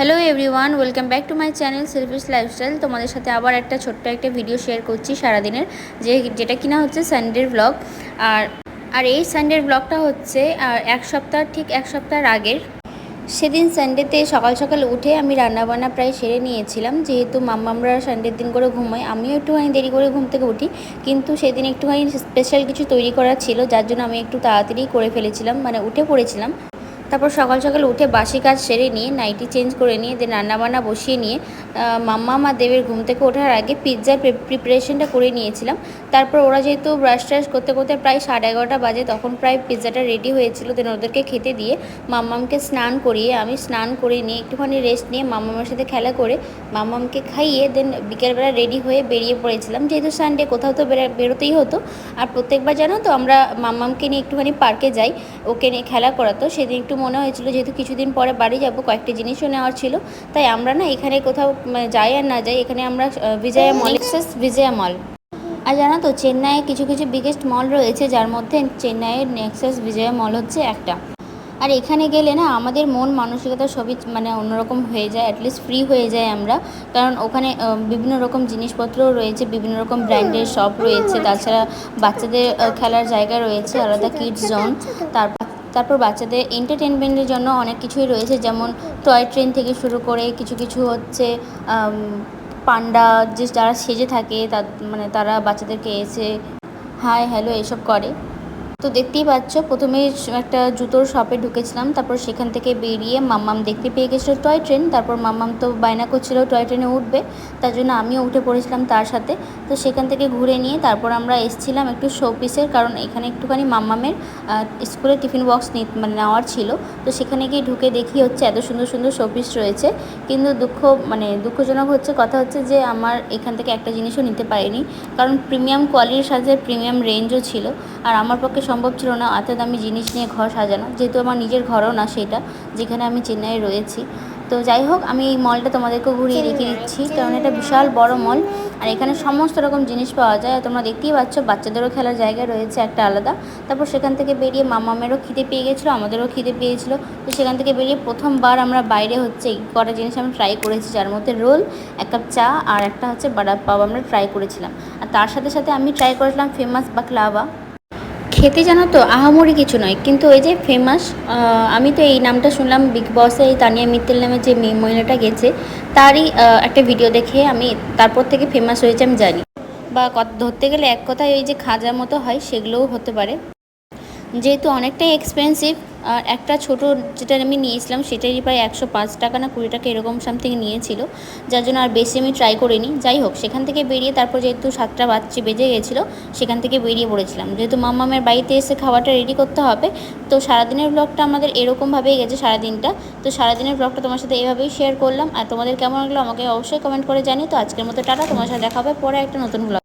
Hello everyone welcome back to my channel selfish lifestyle তোমাদের সাথে আবার একটা ছোট্ট একটা ভিডিও শেয়ার করছি সারাদিনের, যে যেটা কিনা হচ্ছে সানডের ব্লগ আর আর এই সানডের ব্লগটা হচ্ছে এক সপ্তাহ, ঠিক এক সপ্তাহের আগের। সেদিন সানডেতে সকাল সকাল উঠে আমি রান্নাবান্না প্রায় সেরে নিয়েছিলাম। যেহেতু মাম্মামরা সানডের দিন করে ঘুমাই আমিও একটুখানি দেরি করে ঘুম থেকে উঠি। কিন্তু সেদিন একটুখানি স্পেশাল কিছু তৈরি করা ছিল, যার জন্য আমি একটু তাড়াতাড়ি করে ফেলেছিলাম মানে উঠে পড়েছিলাম। তারপর সকাল সকাল উঠে বাসি কাজ সেরে নিয়ে নাইটি চেঞ্জ করে নিয়ে দেন রান্নাবান্না বসিয়ে নিয়ে মাম্মা মা দেবের ঘুম থেকে ওঠার আগে পিৎজার প্রিপারেশনটা করে নিয়েছিলাম। তারপর ওরা যেহেতু ব্রাশ ট্রাশ করতে করতে প্রায় সাড়ে এগারোটা বাজে, তখন প্রায় পিৎজাটা রেডি হয়েছিল দেন ওদেরকে খেতে দিয়ে মাম্মামকে স্নান করিয়ে, আমি স্নান করে নিয়ে একটুখানি রেস্ট নিয়ে মাম্মামের সাথে খেলা করে মাম্মামকে খাইয়ে দেন বিকেলবেলা রেডি হয়ে বেরিয়ে পড়েছিলাম। যেহেতু সানডে কোথাও তো বেরোতেই হতো। আর প্রত্যেকবার জানো তো আমরা মাম্মামকে নিয়ে একটুখানি পার্কে যাই, ওকে নিয়ে খেলা করাতো, সেদিন একটু মনে হয়েছিল যেহেতু কিছুদিন পরে বাড়ি যাব, কয়েকটি জিনিসও নেওয়ার ছিল। তাই আমরা না এখানে কোথাও মানে যাই আর না যাই, এখানে আমরা Vijaya mall access Vijaya mall আর জানো তো, চেন্নাইয়ে কিছু কিছু বিগেস্ট মল রয়েছে, যার মধ্যে চেন্নাইয়ের নেক্সাস বিজয়া মল হচ্ছে একটা। আর এখানে গেলে না আমাদের মন মানসিকতা সবই মানে অন্যরকম হয়ে যায় অ্যাটলিস্ট ফ্রি হয়ে যায় আমরা। কারণ ওখানে বিভিন্ন রকম জিনিসপত্রও রয়েছে, বিভিন্ন রকম ব্র্যান্ডের শপ রয়েছে, তাছাড়া বাচ্চাদের খেলার জায়গা রয়েছে, আলাদা কিডস জোন তারপর তারপর বাচ্চাদের এন্টারটেনমেন্টের জন্য অনেক কিছুই রয়েছে, যেমন টয় ট্রেন থেকে শুরু করে কিছু কিছু হচ্ছে পান্ডা যে যারা সেজে থাকে তা মানে তারা বাচ্চাদেরকে এসে হাই হ্যালো এসব করে। তো দেখতেই পাচ্ছ, প্রথমে একটা জুতোর শপে ঢুকেছিলাম, তারপর সেখান থেকে বেরিয়ে মাম্মাম দেখতে পেয়ে গেছিল টয় ট্রেন তারপর মাম্মাম তো বায়না করছিল টয় ট্রেনে উঠবে, তার জন্য আমিও উঠে পড়েছিলাম তার সাথে। তো সেখান থেকে ঘুরে নিয়ে তারপর আমরা এসছিলাম একটু শোপিসের কারণ এখানে একটুখানি মাম্মামের স্কুলে টিফিন বক্স মানে নেওয়ার ছিল। তো সেখানে গিয়ে ঢুকে দেখি হচ্ছে এত সুন্দর সুন্দর শোপিস রয়েছে। কিন্তু দুঃখ মানে দুঃখজনক হচ্ছে, কথা হচ্ছে যে আমার এখান থেকে একটা জিনিসও নিতে পারিনি। কারণ প্রিমিয়াম কোয়ালিটির সাথে প্রিমিয়াম রেঞ্জও ছিল। আর আমার পক্ষে সম্ভব ছিল না, এত দামি জিনিস নিয়ে ঘর সাজানো। যেহেতু আমার নিজের ঘরও না সেটা, যেখানে আমি চেন্নাইয়ে রয়েছি। তো যাই হোক, আমি এই মলটা তোমাদেরকে ঘুরিয়ে রেখে দিচ্ছি। কারণ এটা বিশাল বড় মল, আর এখানে সমস্ত রকম জিনিস পাওয়া যায়। তোমরা দেখতেই পাচ্ছ, বাচ্চাদেরও খেলার জায়গা রয়েছে একটা আলাদা। তারপর সেখান থেকে বেরিয়ে মামামেরও খিদে পেয়ে গেছিল, আমাদেরও খিদে পেয়েছিলো তো সেখান থেকে বেরিয়ে প্রথমবার আমরা বাইরে হচ্ছে, এই কটা জিনিস আমি ট্রাই করেছি। যার মধ্যে রোল, এক কাপ চা আর একটা হচ্ছে বাড়া পাও আমরা ট্রাই করেছিলাম। আর তার সাথে সাথে আমি ট্রাই করেছিলাম ফেমাস বাকলাভা খেতে জানো তো, আহামরি কিছু নয়। কিন্তু ওই যে ফেমাস আমি তো এই নামটা শুনলাম বিগ বসে এই তানিয়া মিত্তেল নামে যে মেয়ে মহিলাটা গেছে, তারই একটা ভিডিও দেখে আমি তারপর থেকে ফেমাস হয়েছে আমি জানি। বা ধরতে গেলে এক কথায় ওই যে খাজা মতো হয়, সেগুলোও হতে পারে। যেহেতু অনেকটাই এক্সপেন্সিভ আর একটা ছোট যেটা আমি নিয়েছিলাম সেটারই প্রায় একশো পাঁচ টাকা না কুড়ি টাকা এরকম সামথিং নিয়েছিল। যার জন্য আর বেশি আমি ট্রাই করিনি। যাই হোক, সেখান থেকে বেরিয়ে তারপর যেহেতু সাতটা বাচ্চা বেজে গেছিল, সেখান থেকে বেরিয়ে পড়েছিলাম। যেহেতু মামামের বাড়িতে এসে খাবারটা রেডি করতে হবে, তো সারাদিনের ব্লগটা আমাদের এরকমভাবেই গেছে সারাদিনটা। তো সারাদিনের ব্লগটা তোমার সাথে এভাবেই শেয়ার করলাম। আর তোমাদের কেমন লাগল আমাকে অবশ্যই কমেন্ট করে জানি তো আজকের মতো টাটা, তোমার সাথে দেখা হবে পরে একটা নতুন ব্লগ